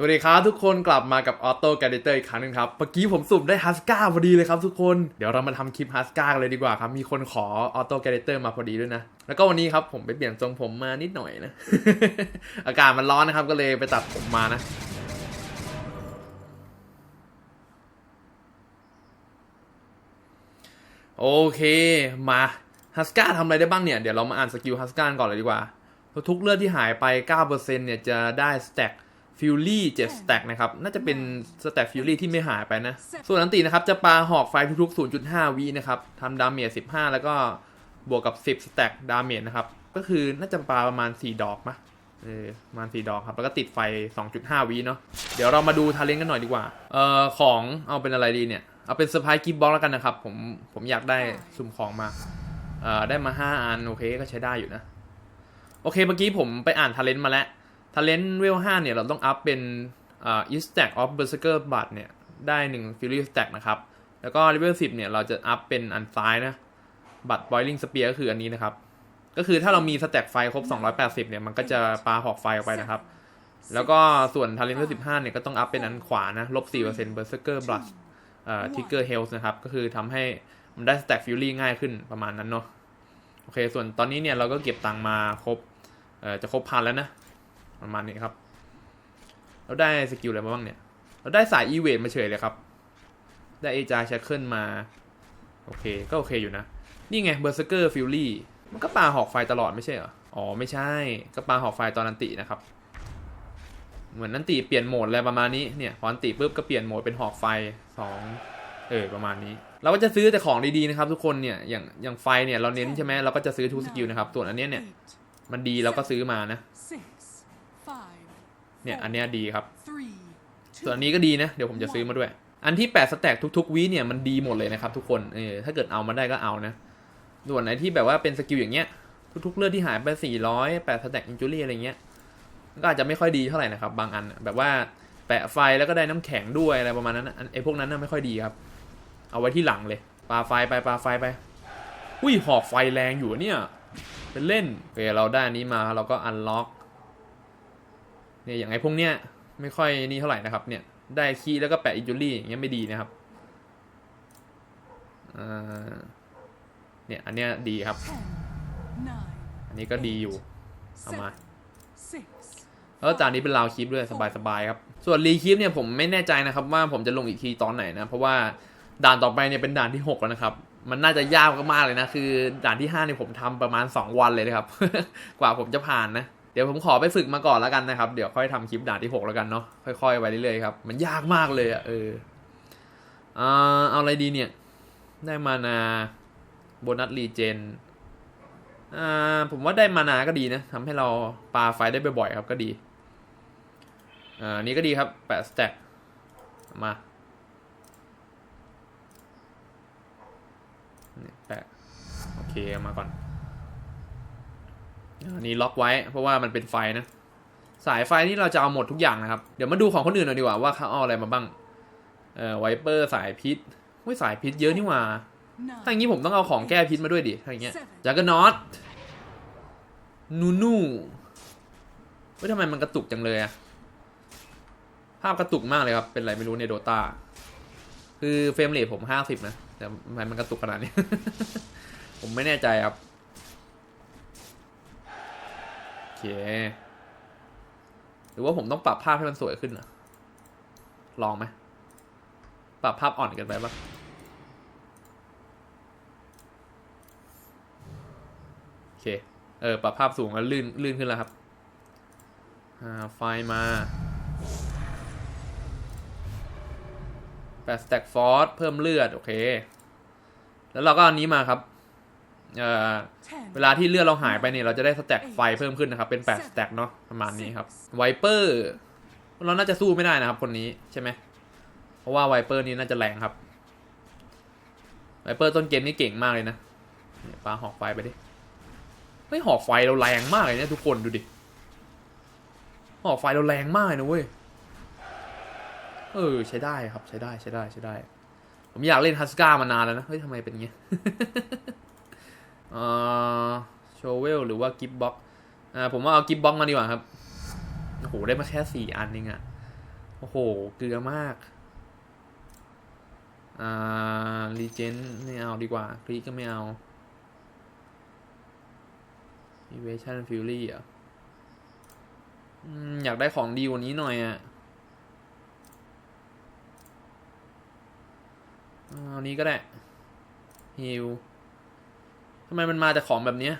สวัสดีครับทุกคนกลับมากับออโต้แกดิเตอร์อีกครั้งหนึงครับเมื่อกี้ผมสุ่มได้ฮัสก้าพอดีเลยครับทุกคนเดี๋ยวเรามาทำคลิปฮัสก้ากันเลยดีกว่าครับ มีคนขอออโต้แกดิเตอร์มาพอดีด้วยนะ แล้วก็วันนี้ครับผมไปเปลี่ยนทรงผมมานิดหน่อยนะ อากาศมันร้อนนะครับก็เลยไปตัดผมมานะโอเคมาฮัสก้าทำอะไรได้บ้างเนี่ย เดี๋ยวเรามาอ่านสกิลฮัสก้าก่อนเลยดีกว่า ทุกเลือดที่หายไป 9%เนี่ยจะได้สแต็ก ฟิลลี่7สแต็กนะครับ น่าจะเป็นสแต็กฟิลลี่ที่ไม่หายไปนะ ส่วนอันตีนะครับ จะปาหอกไฟทุกๆ 0.5วินะครับทำดาเมจ15 แล้วก็บวกกับ 10สแต็กดาเมจนะครับ ก็คือน่าจะปาประมาณ 4 ดอกมะเออประมาณ 4 ดอกครับ แล้วก็ติดไฟ 2.5วิเนาะเดี๋ยวเรามาดูทาเลนกันหน่อยดีกว่า เอ่อ ของเอาเป็นอะไรดีเนี่ย เอาเป็นเซอร์ไพรส์กิฟต์บ็อกแล้วกันนะครับ ผมผมอยากได้สุ่มของมา เอ่อได้มา 5 อันโอเคก็ใช้ได้อยู่นะ โอเคเมื่อกี้ผมไปอ่านทาเลนต์มาแล้วทา เลนต์เวล5เนี่ย เราต้องอัพเป็นอ่า e stack of berserker blood เนี่ย ได้1 fury stack นะครับ แล้วก็เลเวล10เนี่ย เราจะอัพเป็นอันซ้ายนะ บัตร boiling spear ก็คืออันนี้นะครับ ก็คือถ้าเรามีสแต็กไฟครบ 280 เนี่ย มันก็จะปาหอกไฟออกไปนะครับ แล้วก็ส่วนทาเลนต์เวล15เนี่ย ก็ต้องอัพเป็นอันขวานะลบ4% berserker blood เอ่อ trigger health นะครับ ก็คือทำให้มันได้ stack fury ง่ายขึ้นประมาณนั้นเนาะโอเค ส่วนตอนนี้เนี่ยเราก็เก็บตังค์มาครบ เอ่อ จะครบพันแล้วนะ ประมาณนี้ครับ เราได้สกิลอะไรมาบ้างเนี่ย เราได้สายอีเวนมาเฉยเลยครับ ได้เอจาแชคเคิลมา โอเค ก็โอเคอยู่นะ นี่ไงเบอร์เซอร์ฟิลลี่ มันก็ปาหอกไฟตลอดไม่ใช่เหรอ อ๋อ ไม่ใช่ ก็ปาหอกไฟตอนนันตินะครับ เหมือนนันติเปลี่ยนโหมดอะไรประมาณนี้ เนี่ย พอนันติปุ๊บก็เปลี่ยนโหมดเป็นหอกไฟสองเออ ประมาณนี้เราก็จะซื้อแต่ของดีๆนะครับทุกคนเนี่ยอย่างอย่างไฟเนี่ยเราเน้นใช่ไหมเราก็จะซื้อทุกสกิลนะครับส่วนอันเนี้ยเนี่ยมันดีเราก็ซื้อมานะ เนี่ยอันเนี้ยดีครับ three, ส่วนอันนี้ก็ดีนะ เดี๋ยวผมจะซื้อมาด้วย อันที่8สแต็กทุกๆวีเนี่ยมันดีหมดเลยนะครับทุกคนเออถ้าเกิดเอามาได้ก็เอานะ ส่วนไหนที่แบบว่าเป็นสกิลอย่างเงี้ยทุกๆเลือดที่หายไป 400 8สแต็กอินจูรี่อะไรเงี้ยก็อาจจะไม่ค่อยดีเท่าไหร่นะครับ บางอันแบบว่าแปะไฟแล้วก็ได้น้ำแข็งด้วยอะไรประมาณนั้นนะอันไอ้พวกนั้นน่ะไม่ค่อยดีครับ เอาไว้ที่หลังเลยปาไฟไปปาไฟไปอุ้ยหอกไฟแรงอยู่อะเนี่ยเป็นเล่นโอเคเราได้อันนี้มาเราก็อันล็อก เนี่ยอย่างไอ้พวกเนี้ยไม่ค่อยนี่เท่าไหร่นะครับเนี่ยได้คีแล้วก็แปะอินจูรี่อย่างเงี้ยไม่ดีนะครับเนี่ยอันเนี้ยดีครับ อันนี้ก็ดีอยู่เอามาแล้วจานนี้เป็นราวคลิปด้วยสบายๆครับ ส่วนรีคลิปเนี่ยผมไม่แน่ใจนะครับว่าผมจะลงอีกทีตอนไหนนะ เพราะว่าด่านต่อไปเนี่ยเป็นด่านที่ 6 แล้วนะครับ มันน่าจะยากมากเลยนะ คือด่านที่5เนี่ยผมทำประมาณ 2 วันเลยนะครับ กว่าผมจะผ่านนะ เดี๋ยวผมขอไปฝึกมาก่อนแล้วกันนะครับ เดี๋ยวค่อยทำคลิปด่านที่ 6 แล้วกันเนาะค่อยๆไปเรื่อยๆครับ มันยากมากเลยอะเอออ่าเอาอะไรดีเนี่ย ได้มานาโบนัสรีเจนอ่าผมว่าได้มานาก็ดีนะทำให้เราปาไฟได้บ่อยๆครับก็ดีอ่านี่ก็ดีครับแปะสแต็กมาแปะโอเคมาก่อน อันนี้ล็อกไว้เพราะว่ามันเป็นไฟนะ สายไฟนี่เราจะเอาหมดทุกอย่างนะครับ เดี๋ยวมาดูของคนอื่นหน่อยดีกว่าว่าเขาเอาอะไรมาบ้าง เอ่อไวเปอร์สายพิษอุ้ยสายพิษเยอะนี่หว่า ถ้าอย่าง nine, นี้ผมต้องเอาของแก้พิษมาด้วยดิถ้าอย่างเงี้ยจากกนอตนูนูเฮ้ยทำไมมันกระตุกจังเลยอะภาพกระตุกมากเลยครับ เป็นไรไม่รู้ในโดตาคือเฟรมเรทผมห้าสิบนะ แต่ทำไมมันกระตุกขนาดนี้ ผมไม่แน่ใจครับ เค หรือว่าผมต้องปรับภาพให้มันสวยขึ้นนะลองไหม ปรับภาพอ่อนกันไปปะโอเค เออ ปรับภาพสูงแล้วลื่น ลื่นขึ้นแล้วครับ อ่า ไฟล์มาแปดสแต็กฟอร์สเพิ่มเลือด โอเค แล้วเราก็อันนี้มาครับ เอ่อ ten, เวลาที่เลือดเราหายไปเนี่ยเราจะได้สแต็กไฟเพิ่มขึ้นนะครับ เป็น8สแต็กเนาะประมาณนี้ครับไวเปอร์เราน่าจะสู้ไม่ได้นะครับคนนี้ใช่ไหมเพราะว่าไวเปอร์นี้น่าจะแรงครับไวเปอร์ต้นเกมนี่เก่งมากเลยนะเนี่ยปาหอกไฟไปดิเฮ้ยหอกไฟเราแรงมากเลยเนี่ยทุกคนดูดิหอกไฟเราแรงมากเลยนะเว้ยเออใช้ได้ครับใช้ได้ใช้ได้ใช้ได้ ผมอยากเล่นฮัสกามานานแล้วนะเฮ้ยทำไมเป็นอย่างเงี้ยเอ่อ โชเวลหรือว่ากิฟบ็อกอ่าผมว่าเอากิฟบ็อกมาดีกว่าครับ โอ้โห ได้มาแค่สี่อันเองอะโอ้โห เกลือมากอ่ารีเจนไม่เอาดีกว่าคลิกก็ไม่เอา Evasion Fury อ่อืมอยากได้ของดีกว่านี้หน่อยอะเอาอันนี้ก็ได้ฮิล ทำไมมันมาจากของแบบเนี้ย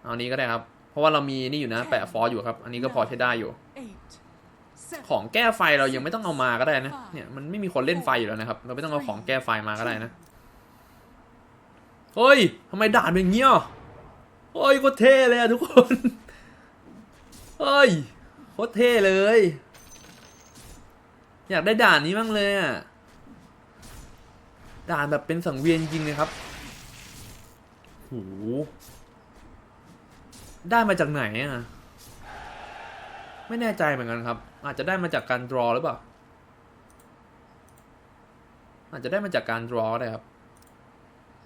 เอาอันนี้ก็ได้ครับ เพราะว่าเรามีนี่อยู่นะ แปะฟอสอยู่ครับ อันนี้ก็พอใช้ได้อยู่ eight, seven, ของแก้ไฟเรายังไม่ต้องเอามาก็ได้นะ เนี่ยมันไม่มีคนเล่นไฟอยู่แล้วนะครับ เราไม่ต้องเอาของแก้ไฟมาก็ได้นะ เฮ้ยทำไมด่านเป็นอย่างเงี้ยเฮ้ยโคตรเท่เลยอะทุกคน เฮ้ยโคตรเท่เลย อยากได้ด่านนี้บ้างเลยอะ ด่านแบบเป็นสังเวียนจริงเลยครับโหได้มาจากไหนอะไม่แน่ใจเหมือนกันครับ อาจจะได้มาจากการดรอหรือเปล่า อาจจะได้มาจากการดรอได้ครับ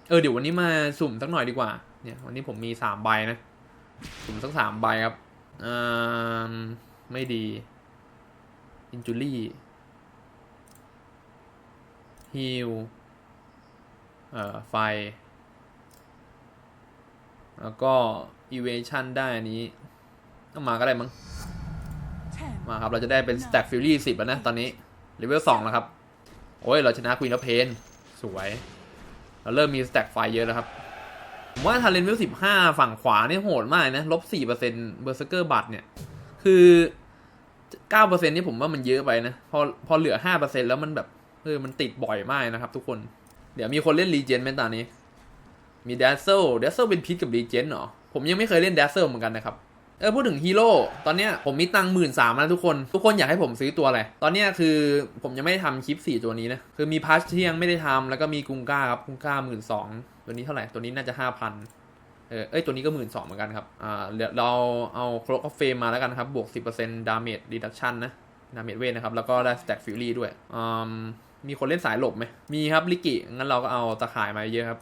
เออเดี๋ยววันนี้มาสุ่มสักหน่อยดีกว่า เนี่ย วันนี้ผมมีสามใบนะ สุ่มสักสามใบครับอืมไม่ดี อินจูรี่ฮิล ไฟ แล้วก็อีเวชั่นได้อันนี้ ต้องมาก็ได้มั้ง ten, มาครับ เราจะได้เป็น Stack Fury 10 แล้วนะ ตอนนี้ เลเวล2แล้วครับ โอ้ย เราชนะ Queen of Pain สวย เราเริ่มมี Stack ไฟเยอะแล้วครับผมว่าทาเลนเวล15ฝั่งขวาเนี่ยโหดมากนะลบ4%เบอร์เซอร์เกอร์บัตเนี่ย คือ9%นี่ผมว่ามันเยอะไปนะ พอพอเหลือ5%แล้วมันแบบ เออ มันติดบ่อยมากนะครับทุกคน เดี๋ยวมีคนเล่นรีเจนไหมตอนนี้ มี d a z z l e d a z z l e เป็นพิษกับรีเจนเหรอ ผมยังไม่เคยเล่น d a z z l e เหมือนกันนะครับ เออพูดถึงฮีโร่ตอนเนี้ยผมมีตังหมื่นสามแล้วทุกคน ทุกคนอยากให้ผมซื้อตัวอะไร ตอนเนี้ยคือผมยังไม่ได้ทำคลิปสี่ตัวนี้นะ คือมีพัชที่ยังไม่ได้ทำแล้วก็มีกุงก้าครับกุงก้าหมื่นสองตัวนี้เท่าไหร่ตัวนี้น่าจะห้าพันเออเอ้ยตัวนี้ก็หมื่นสองเหมือนกันครับ อ่าเราเอาโครกเฟมมาแล้วกันครับบวกสิบเปอร์เซ็นต์ดาเมจรีดักชันนะดาเมจเวทนะครับ แล้วก็ได้สแต็กฟิวรี่ด้วยอืม มีคนเล่นสายหลบไหมมีครับลิกิ งั้นเราก็เอาตะข่ายมาเยอะครับ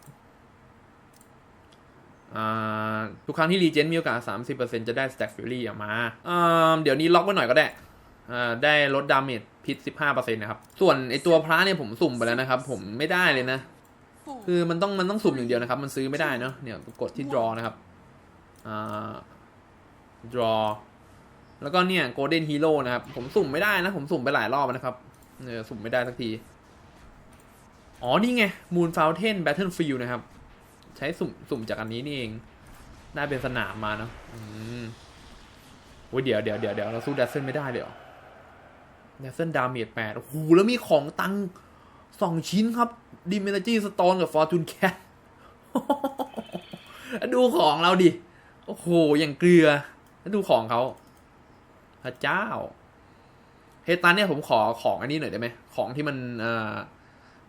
ทุกครั้งที่รีเจนมีโอกาส 30%จะได้ Stack Fury ออกมา เดี๋ยวนี้ล็อกไว้หน่อยก็ได้ ได้ลดดาเมจพิษ 15%นะครับ ส่วนไอตัวพระเนี่ยผมสุ่มไปแล้วนะครับ ผมไม่ได้เลยนะ คือมันต้องมันต้องสุ่มอย่างเดียวนะครับ มันซื้อไม่ได้เนาะ เนี่ยกดที่ draw นะครับอ่า draw แล้วก็เนี่ย golden hero นะครับ ผมสุ่มไม่ได้นะ ผมสุ่มไปหลายรอบแล้วนะครับ เออสุ่มไม่ได้สักที อ๋อ นี่ไง moon fountain battlefield นะครับ ใช้สุ่มสุ่มจากอันนี้นี่เอง ได้เป็นสนามมาเนาะอืมโอ้ยเดี๋ยวเดี๋ยวเดี๋ยวเดี๋ยวเราสู้ดัซเซนไม่ได้เดี๋ยวดัซเซนดาเมจแปดโอ้โห แล้วมีของตังสองชิ้นครับดิเอเนจีสโตนกับฟอร์จูนแคทดูของเราดิ โอ้โห อย่างเกลือ แล้วดูของเขาพระเจ้า เฮตันเนี่ยผมขอของอันนี้หน่อยได้ไหม ของที่มัน เอ่อ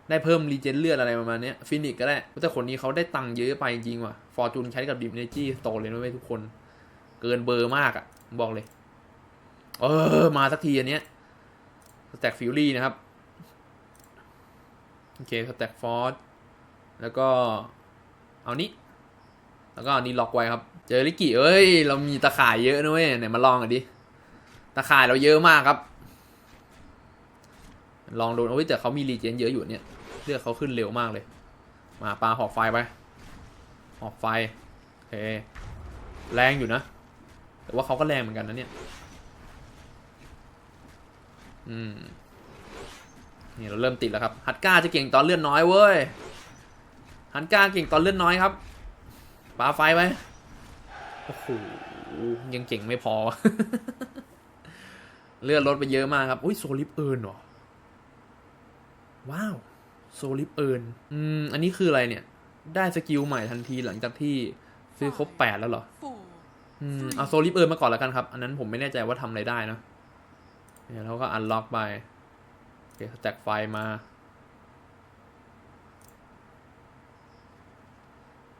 ได้เพิ่มรีเจนเลือดอะไรประมาณนี้ฟินิกก็ได้ แต่คนนี้เขาได้ตังค์เยอะไปจริงว่ะ ฟอร์จูนใช้กับดิมเนจี้โตเลยนะเว้ยทุกคน เกินเบอร์มากอะ่ะ บอกเลย เออ มาสักทีอันเนี้ยสแต็กฟิวรี่นะครับ โอเคสแต็กฟอร์แล้วก็ เอานี้ แล้วก็เอานี้ล็อกไว้ครับ เจอลิกิเอ้ย เรามีตะข่ายเยอะนะเว้ยไหนมาลองกันดิ ตะข่ายเราเยอะมากครับลองดูโอ้ยแต่เขามีรีเจนเยอะอยู่เนี่ย เลือดเขาขึ้นเร็วมากเลย มาปลาหอกไฟไป หอกไฟโอเคแรงอยู่นะ แต่ว่าเขาก็แรงเหมือนกันนะเนี่ย อืม นี่เราเริ่มติดแล้วครับ ฮัตก้าจะเก่งตอนเลือดน้อยเว้ย ฮัตก้าเก่งตอนเลือดน้อยครับ ปลาไฟไปโอ้โห ยังเก่งไม่พอ เลือดลดไปเยอะมากครับ อุ้ยโซลิฟเอิร์นเหรอ ว้าว โซลิฟเอิร์นอืม อันนี้คืออะไรเนี่ย ได้สกิลใหม่ทันทีหลังจากที่ซื้อครบแปดแล้วเหรอ four, อืม เอาโซลิฟเอิร์นมาก่อนแล้วกันครับ อันนั้นผมไม่แน่ใจว่าทำอะไรได้เนอะเนี่ยเราก็อันล็อกไปโอเคสแต็กไฟมา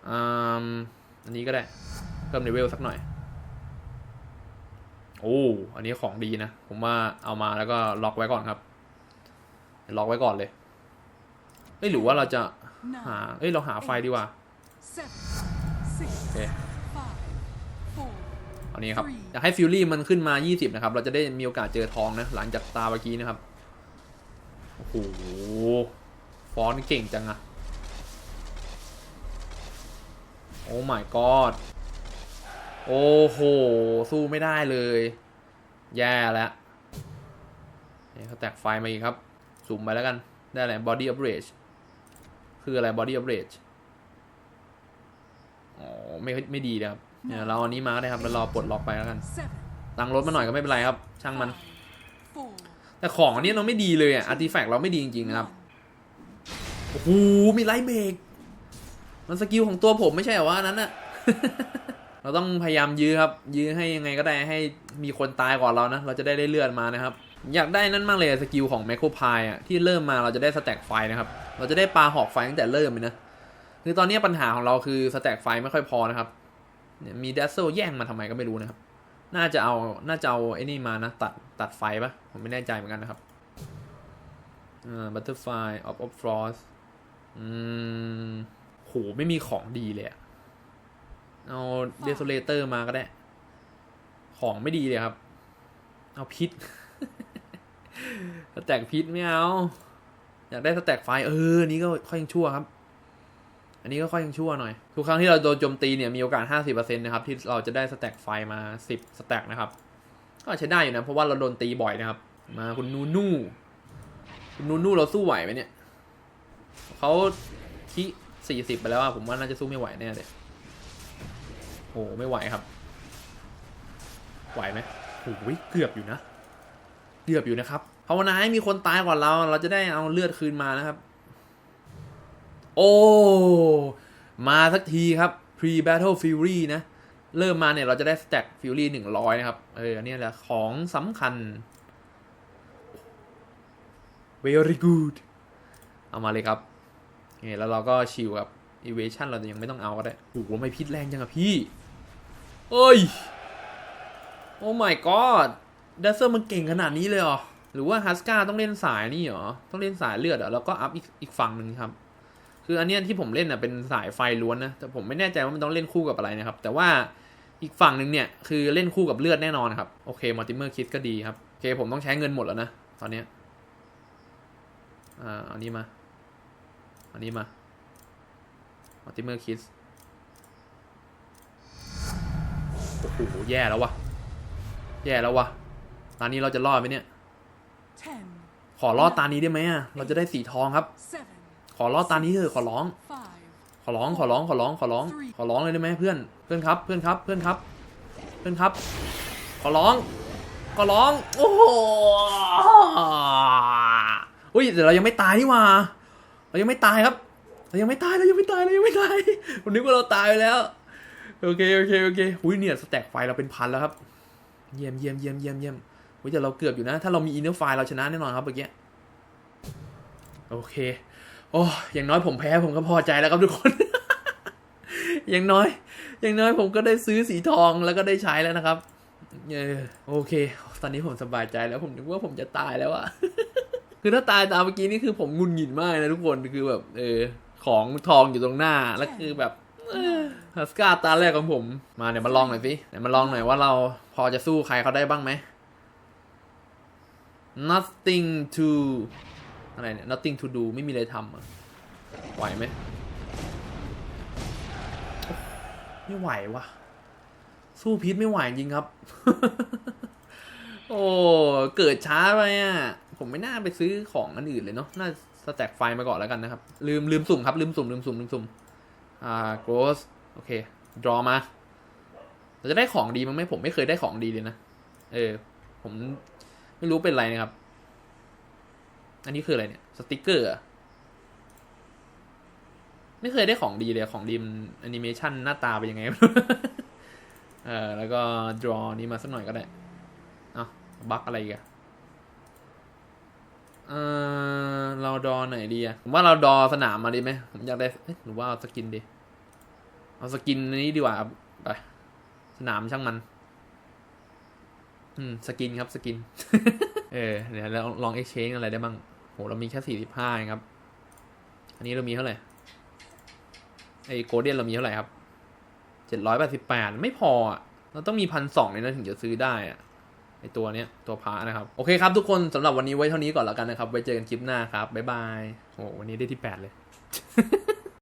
อืม อันนี้ก็ได้ เพิ่มเลเวลสักหน่อย โอ้ อันนี้ของดีนะ ผมว่าเอามาแล้วก็ล็อกไว้ก่อนครับ ล็อกไว้ก่อนเลย เอ้ยหรือว่าเราจะหา nine, เอ้ยเราหาไฟดีกว่า seven, six, Okay. five, four, เอานี้ครับอยากให้ฟิลลี่มันขึ้นมา 20 นะครับ เราจะได้มีโอกาสเจอทองนะ หลังจากตาเมื่อกี้นะครับ โอ้โห ฟอนต์เก่งจังอะโอ้ my god โอ้โห สู้ไม่ได้เลย แย่แล้วนี่เขาแตกไฟมาอีกครับ สุ่มไปแล้วกัน ได้อะไร body of rage คืออะไร body of rage อ๋อไม่ไม่ดีนะครับเนี่ยเราอันนี้มาได้ครับแล้วรอปลดล็อกไปแล้วกันตังรถมาหน่อยก็ไม่เป็นไรครับ ช่างมัน แต่ของอันนี้เราไม่ดีเลยอะอาร์ติแฟกต์เราไม่ดีจริงๆนะครับโอ้โหมีไลท์เบรกมันสกิลของตัวผมไม่ใช่หรอวะนนั้นน่ะเราต้องพยายามยื้อครับ ยื้อให้ยังไงก็ได้ให้มีคนตายก่อนเรานะ เราจะได้ได้เลือดมานะครับ อยากได้นั่นมากเลยสกิลของแมคโครพายอะที่เริ่มมาเราจะได้สแต็กไฟนะครับ เราจะได้ปลาหอกไฟตั้งแต่เริ่มเลยนะ คือตอนนี้ปัญหาของเราคือสแต็กไฟไม่ค่อยพอนะครับ เนี่ยมีเดซเซลแย่งมาทำไมก็ไม่รู้นะครับ น่าจะเอา น่าจะเอาไอ้นี่มานะ ตัดตัดไฟปะผมไม่แน่ใจเหมือนกันนะครับอ่า butterfly of of frost อืมโหไม่มีของดีเลยอะเอา desolator มาก็ได้ ของไม่ดีเลยครับ เอาพิษแต็กพิษไม่เอา อยากได้สแต็กไฟเออนี่ก็ค่อยยังชั่วครับ อันนี้ก็ค่อยยังชั่วหน่อย ทุกครั้งที่เราโดนโจมตีเนี่ยมีโอกาส 50%นะครับที่เราจะได้สแต็กไฟมา 10 สแต็กนะครับ ก็ใช้ได้อยู่นะเพราะว่าเราโดนตีบ่อยนะครับ มาคุณนูนูคุณนูนูเราสู้ไหวไหมเนี่ยเขาที่40 ไปแล้วอะผมว่าน่าจะสู้ไม่ไหวแน่เลยโอ้ไม่ไหวครับ ไหวไหมโอ้ยเกือบอยู่นะ เกือบอยู่นะครับ ภาวนาให้มีคนตายก่อนเรา เราจะได้เอาเลือดคืนมานะครับ โอ้ มาสักทีครับ pre battle fury นะ เริ่มมาเนี่ยเราจะได้ stack fury หนึ่งร้อยนะครับ เออ อันนี้แหละของสำคัญ very good เอามาเลยครับนี่แล้วเราก็ชิลกับ evasion เรายังไม่ต้องเอาก็ได้โอ้โหไม่พิษแรงจังอะพี่ เอ้ย โอ้ my god ดัซเซอร์มันเก่งขนาดนี้เลยเหรอ หรือว่าฮัสกาต้องเล่นสายนี่เหรอ ต้องเล่นสายเลือดเหรอแล้วก็อัพอีกอีกฝั่งหนึ่งครับ คืออันเนี้ยที่ผมเล่นอะเป็นสายไฟล้วนนะ แต่ผมไม่แน่ใจว่ามันต้องเล่นคู่กับอะไรนะครับ แต่ว่าอีกฝั่งหนึ่งเนี่ยคือเล่นคู่กับเลือดแน่นอนครับ โอเคมัลติเมอร์คิดก็ดีครับ โอเคผมต้องใช้เงินหมดแล้วนะ ตอนเนี้ยอ่าอันนี้มา อันนี้มามัลติเมอร์คิดโอ้โหแย่แล้ววะแย่แล้ววะตอนนี้เราจะรอดไหมเนี่ย ขอรอดตานี้ได้ไหมอะ เราจะได้สีทองครับ seven, ขอรอดตานี้เถอะขอร้อง five, ขอร้องขอร้องขอร้องขอร้อง ขอร้องเลยได้ไหมเพื่อน เพื่อนครับ เพื่อนครับ เพื่อนครับ เพื่อนครับ ขอร้อง ขอร้อง โอ้โหอุ้ยแต่เรายังไม่ตายนี่หว่า เรายังไม่ตายครับ เรายังไม่ตายเรายังไม่ตายเรายังไม่ตายผมนึกว่าเราตายไปแล้ว โอเคโอเคโอเค อุ้ยเนี่ยสแต็กไฟเราเป็นพันแล้วครับ เยี่ยมเยี่ยมเยี่ยมเยี่ยมเยี่ยม อุ้ยแต่เราเกือบอยู่นะ ถ้าเรามีอินเนอร์ไฟเราชนะแน่นอนครับเมื่อกี้โอเค โอ้อย่างน้อยผมแพ้ผมก็พอใจแล้วครับทุกคน อย่างน้อย อย่างน้อยผมก็ได้ซื้อสีทองแล้วก็ได้ใช้แล้วนะครับเออโอเค ตอนนี้ผมสบายใจแล้วผมนึกว่าผมจะตายแล้วอะคือถ้าตายตามเมื่อกี้นี่คือผมงุนหงิดมากนะทุกคนคือแบบเออของทองอยู่ตรงหน้าแล้วคือแบบฮัสกาตาแรกของผมมาเดี๋ยวมาลองหน่อยสิเดี๋ยวมาลองหน่อยว่าเราพอจะสู้ใครเขาได้บ้างไหม nothing to อะไรเนี่ย nothing to do ไม่มีอะไรทำอะไหวไหมไม่ไหววะสู้พิษไม่ไหวจริงครับ โอ้เกิดช้าไปอะ ผมไม่น่าไปซื้อของอันอื่นเลยเนาะน่าสแต็กไฟมาก่อนแล้วกันนะครับ ลืมลืมสุ่มครับ ลืมสุ่มลืมสุ่มลืมสุ่มอ่า gross โอเค draw มาเราจะได้ของดีมั้งไหมผมไม่เคยได้ของดีเลยนะ เออ ผม ไม่รู้เป็นอะไรนะครับ อันนี้คืออะไรเนี่ย สติกเกอร์อะไม่เคยได้ของดีเลยของดีมแอนิเมชันหน้าตาเป็นยังไงไม่รู้เออแล้วก็ draw นี้มาสักหน่อยก็ได้เอาบั๊กอะไรกันเออเราดอไหนดีอะผมว่าเราดอสนามมาดีไหมผมอยากได้เหรือว่าเอาสกินดี เอาสกินนี้ดีกว่าไปสนามช่างมัน อืมสกินครับสกิน เออเดี๋ยวเราลอง exchange อะไรได้บ้างโหเรามีแค่สี่สิบห้าครับ อันนี้เรามีเท่าไหร่ไอ้โกลเด้นเรามีเท่าไหร่ครับเจ็ดร้อยแปดสิบแปดไม่พออะเราต้องมีพันสองเลยนะถึงจะซื้อได้อะไอตัวเนี้ยตัวพระนะครับ โอเคครับทุกคนสำหรับวันนี้ไว้เท่านี้ก่อนแล้วกันนะครับไว้เจอกันคลิปหน้าครับบ๊ายบายโอ้วันนี้ได้ที่แปดเลย